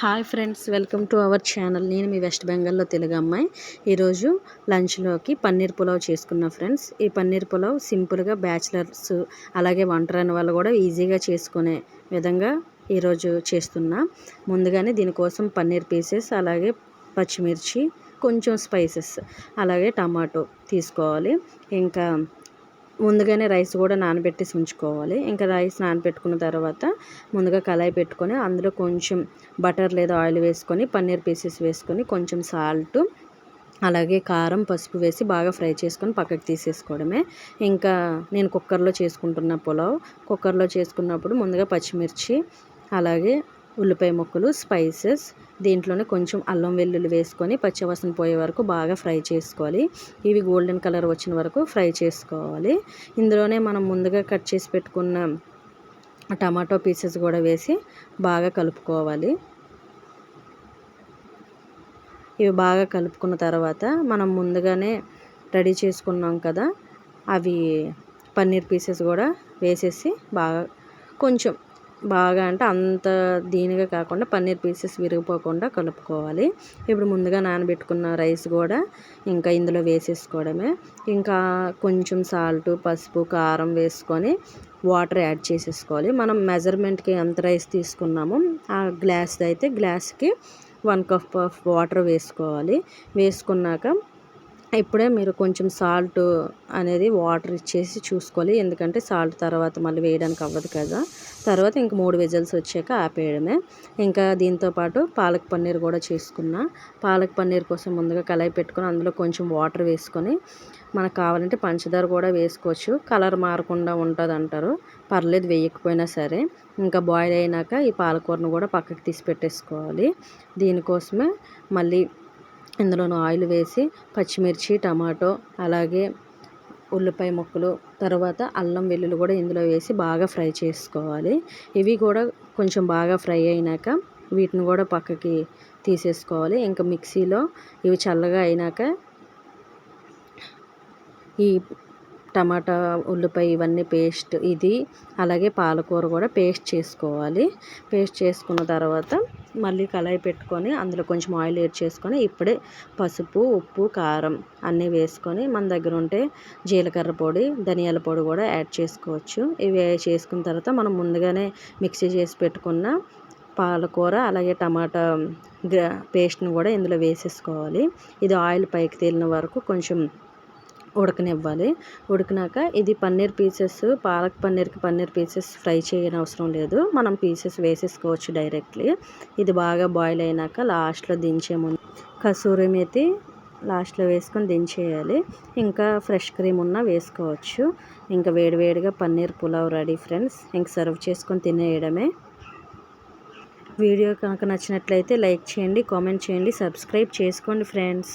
Hi friends welcome to our channel. నేను మీ west బెంగాల్లో తెలుగు అమ్మాయి. ఈరోజు లంచ్లోకి పన్నీర్ పులావ్ చేసుకున్నా ఫ్రెండ్స్. ఈ పన్నీర్ పులావ్ సింపుల్గా బ్యాచిలర్స్ అలాగే వంటరాని వాళ్ళు కూడా ఈజీగా చేసుకునే విధంగా ఈరోజు చేస్తున్నా. ముందుగానే దీనికోసం పన్నీర్ పీసెస్ అలాగే పచ్చిమిర్చి కొంచెం స్పైసెస్ అలాగే టమాటో తీసుకోవాలి. ఇంకా ముందుగానే రైస్ కూడా నానబెట్టేసి ఉంచుకోవాలి. ఇంకా రైస్ నానబెట్టుకున్న తర్వాత ముందుగా కళాయి పెట్టుకొని అందులో కొంచెం బటర్ లేదా ఆయిల్ వేసుకొని పన్నీర్ పీసెస్ వేసుకొని కొంచెం సాల్ట్ అలాగే కారం పసుపు వేసి బాగా ఫ్రై చేసుకొని పక్కకు తీసేసుకోవడమే. ఇంకా నేను కుక్కర్లో చేసుకుంటున్న పులావ్. కుక్కర్లో చేసుకున్నప్పుడు ముందుగా పచ్చిమిర్చి అలాగే ఉల్లిపాయ ముక్కలు స్పైసెస్ దీంట్లోనే కొంచెం అల్లం వెల్లుల్లి వేసుకొని పచ్చివాసన పోయే వరకు బాగా ఫ్రై చేసుకోవాలి. ఇవి గోల్డెన్ కలర్ వచ్చిన వరకు ఫ్రై చేసుకోవాలి. ఇందులోనే మనం ముందుగా కట్ చేసి పెట్టుకున్న టమాటో పీసెస్ కూడా వేసి బాగా కలుపుకోవాలి. ఇవి బాగా కలుపుకున్న తర్వాత మనం ముందుగానే రెడీ చేసుకున్నాం కదా అవి పన్నీర్ పీసెస్ కూడా వేసేసి బాగా కొంచెం బాగా అంటే అంత దీనిగా కాకుండా పన్నీర్ పీసెస్ విరిగిపోకుండా కలుపుకోవాలి. ఇప్పుడు ముందుగా నానబెట్టుకున్న రైస్ కూడా ఇంకా ఇందులో వేసేసుకోవడమే. ఇంకా కొంచెం సాల్ట్ పసుపు కారం వేసుకొని వాటర్ యాడ్ చేసేసుకోవాలి. మనం మెజర్మెంట్కి ఎంత రైస్ తీసుకున్నామో ఆ గ్లాస్ది అయితే గ్లాస్కి వన్ కప్ ఆఫ్ వాటర్ వేసుకోవాలి. వేసుకున్నాక ఇప్పుడే మీరు కొంచెం సాల్ట్ అనేది వాటర్ ఇచ్చేసి చూసుకోవాలి. ఎందుకంటే సాల్ట్ తర్వాత మళ్ళీ వేయడానికి అవ్వదు కదా. తర్వాత ఇంక మూడు విజిల్స్ వచ్చాక ఆపేయడమే. ఇంకా దీంతోపాటు పాలక్ పన్నీర్ కూడా చేసుకున్నా. పాలక్ పన్నీర్ కోసం ముందుగా కళాయి పెట్టుకుని అందులో కొంచెం వాటర్ వేసుకొని మనకు కావాలంటే పంచదార కూడా వేసుకోవచ్చు. కలర్ మారకుండా ఉంటుంది అంటారు పర్లేదు వేయకపోయినా సరే. ఇంకా బాయిల్ అయినాక ఈ పాలకూరను కూడా పక్కకి తీసి పెట్టేసుకోవాలి. దీనికోసమే మళ్ళీ ఇందులోనూ ఆయిల్ వేసి పచ్చిమిర్చి టమాటో అలాగే ఉల్లిపాయ ముక్కలు తర్వాత అల్లం వెల్లుల్లి కూడా ఇందులో వేసి బాగా ఫ్రై చేసుకోవాలి. ఇవి కూడా కొంచెం బాగా ఫ్రై అయినాక వీటిని కూడా పక్కకి తీసేసుకోవాలి. ఇంకా మిక్సీలో ఇవి చల్లగా అయినాక ఈ టమాటా ఉల్లిపాయ ఇవన్నీ పేస్ట్ ఇది అలాగే పాలకూర కూడా పేస్ట్ చేసుకోవాలి. పేస్ట్ చేసుకున్న తర్వాత మళ్ళీ కళాయి పెట్టుకొని అందులో కొంచెం ఆయిల్ యాడ్ చేసుకొని ఇప్పుడే పసుపు ఉప్పు కారం అన్నీ వేసుకొని మన దగ్గర ఉంటే జీలకర్ర పొడి ధనియాల పొడి కూడా యాడ్ చేసుకోవచ్చు. ఇవి చేసుకున్న తర్వాత మనం ముందుగానే మిక్సీ చేసి పెట్టుకున్న పాలకూర అలాగే టమాటా పేస్ట్ని కూడా ఇందులో వేసేసుకోవాలి. ఇది ఆయిల్ పైకి తేలిన వరకు కొంచెం ఉడకనివ్వాలి. ఉడికినాక ఇది పన్నీర్ పీసెస్ పాలక్ పన్నీర్కి పన్నీర్ పీసెస్ ఫ్రై చేయని అవసరం లేదు. మనం పీసెస్ వేసేసుకోవచ్చు డైరెక్ట్లీ. ఇది బాగా బాయిల్ అయినాక లాస్ట్లో దించే ముందు కసూరి మేతి లాస్ట్లో వేసుకొని దించేయాలి. ఇంకా ఫ్రెష్ క్రీమ్ ఉన్నా వేసుకోవచ్చు. ఇంకా వేడివేడిగా పన్నీర్ పులావ్ రెడీ ఫ్రెండ్స్. ఇంక సర్వ్ చేసుకొని తినేయడమే. వీడియో కనుక నచ్చినట్లయితే లైక్ చేయండి కామెంట్ చేయండి సబ్స్క్రైబ్ చేసుకోండి ఫ్రెండ్స్.